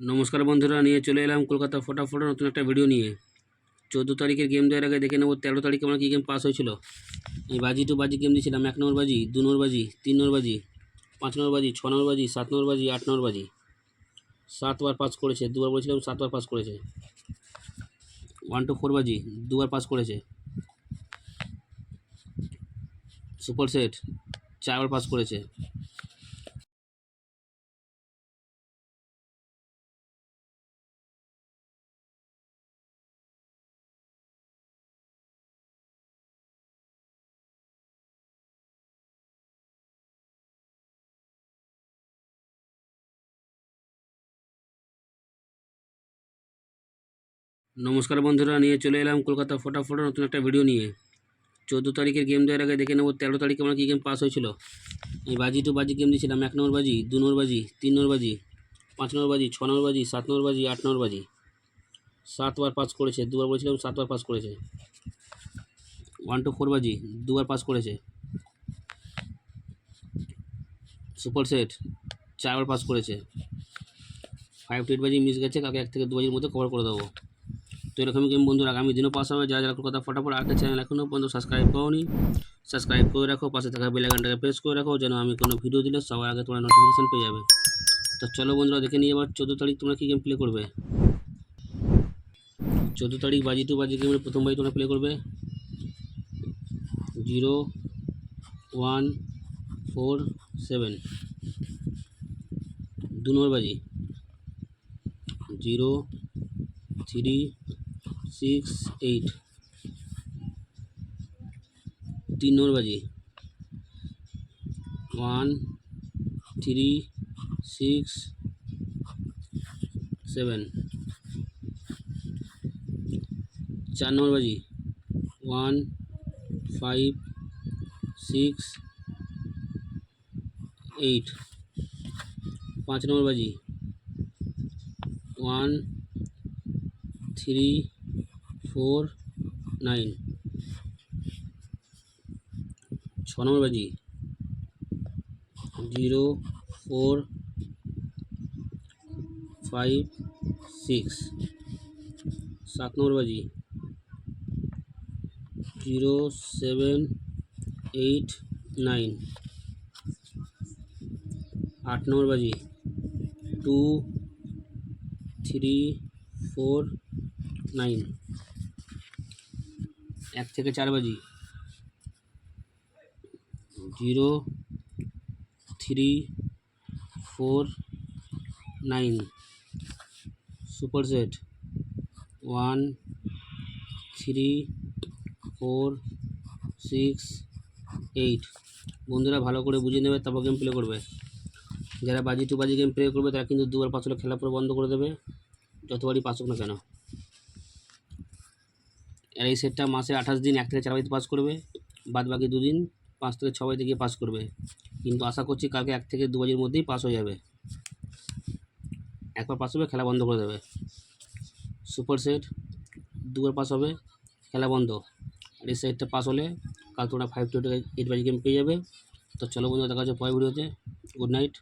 নমস্কার বন্ধুরা, নিয়ে চলে এলাম কলকাতা ফটাফট নতুন একটা ভিডিও নিয়ে। চোদ্দ তারিখের গেম দেওয়ার আগে দেখে নেব, তেরো তারিখে আমার কী গেম পাস হয়েছিল। এই বাজি টু বাজি গেম দিয়েছিলাম, এক নম্বর বাজি, দু নম্বর বাজি, তিন নম্বর বাজি, পাঁচ নম্বর বাজি, ছ নম্বর বাজি, সাত নম্বর বাজি, আট নম্বর বাজি। সাতবার পাস করেছে, দুবার বলেছিলাম সাতবার পাস করেছে। ওয়ান টু ফোর বাজি, দুবার পাস করেছে। সুপার সেট চারবার পাস করেছে। নমস্কার বন্ধুরা, নিয়ে চলে এলাম কলকাতা ফটাফট নতুন একটা ভিডিও নিয়ে। চোদ্দ তারিখের গেম দেওয়ার আগে দেখে নেব তেরো তারিখে আমার কী গেম পাস হয়েছিল। এই বাজি টু বাজি গেম দিয়েছিলাম, এক নম্বর বাজি, দু নম্বর বাজি, তিন নম্বর বাজি, পাঁচ নম্বর বাজি, ছ নম্বর বাজি, সাত নম্বর বাজি, আট নম্বর বাজি। সাতবার পাস করেছে, দুবার বলেছিলাম সাতবার পাস করেছে। ওয়ান টু ফোর বাজি, দুবার পাস করেছে। সুপার সেট চারবার পাস করেছে। ফাইভ টু এইট বাজি মিস গেছে, কাকে এক থেকে দু বাজির মধ্যে কভার করে দেবো। তো এরকমই গেম বন্ধুরা, আগামী দিনও পাস হবে। যারা যারা কলকাতা ফটাফট আরেকটা চ্যানেল এখনও পর্যন্ত সাবস্ক্রাইব করোনি সাবস্ক্রাইব করে রাখো, পাশে থাকা বেলাগানটাকে প্রেস করে রাখো, যেন আমি কোনো ভিডিও দিলে সবার আগে তোমরা নোটিফিকেশান পেয়ে যাবে। তো চলো বন্ধুরা, দেখে নিয়ে এবার চোদ্দ তারিখ তোমরা কী গেম প্লে করবে। চোদ্দ তারিখ বাজি টু বাজি গেমের প্রথম বাজি তোমরা প্লে করবে। জিরো ওয়ান ফোর সেভেন দু নম্বর বাজি। জিরো থ্রি সিক্স এইট তিন নম্বর বাজি। ওয়ান থ্রি সিক্স সেভেন চার নম্বর বাজি। ওয়ান ফাইভ সিক্স এইট পাঁচ নম্বর বাজি। One three four nine. ছ নম্বর বাজি। Zero four five six. সাত নম্বর বাজি। Zero seven eight nine. আট নম্বর বাজি। Two three four nine. এক থেকে চার বাজি। Zero, three, four, nine. Super set. One, three, four, six, eight. বন্ধুরা ভালো করে বুঝে নেবে, তারপর গেম প্লে করবে। যারা বাজি টু বাজি গেম প্লে করবে, তারা কিন্তু দুবার পাঁচ খেলা পুরো বন্ধ করে দেবে। যতবারই হোক না কেন। আর এই সেটটা মাসে আঠাশ দিন এক থেকে চার বাজিতে পাস করবে বাদ বাকি দুদিন পাঁচ থেকে ছ বাজিতে গিয়ে পাস করবে। কিন্তু আশা করছি কালকে এক থেকে দু বাজির মধ্যেই পাস হয়ে যাবে। একবার পাস হবে, খেলা বন্ধ করে দেবে। সুপার সেট দুবার পাস হবে, খেলা বন্ধ। আর এই সেটটা পাস হলে কাল তোমরা ফাইভ টু এইট বাজি গেম পেয়ে যাবে। তো চলো বন্ধু দেখা যাচ্ছে পরের ভিডিওতে গুড নাইট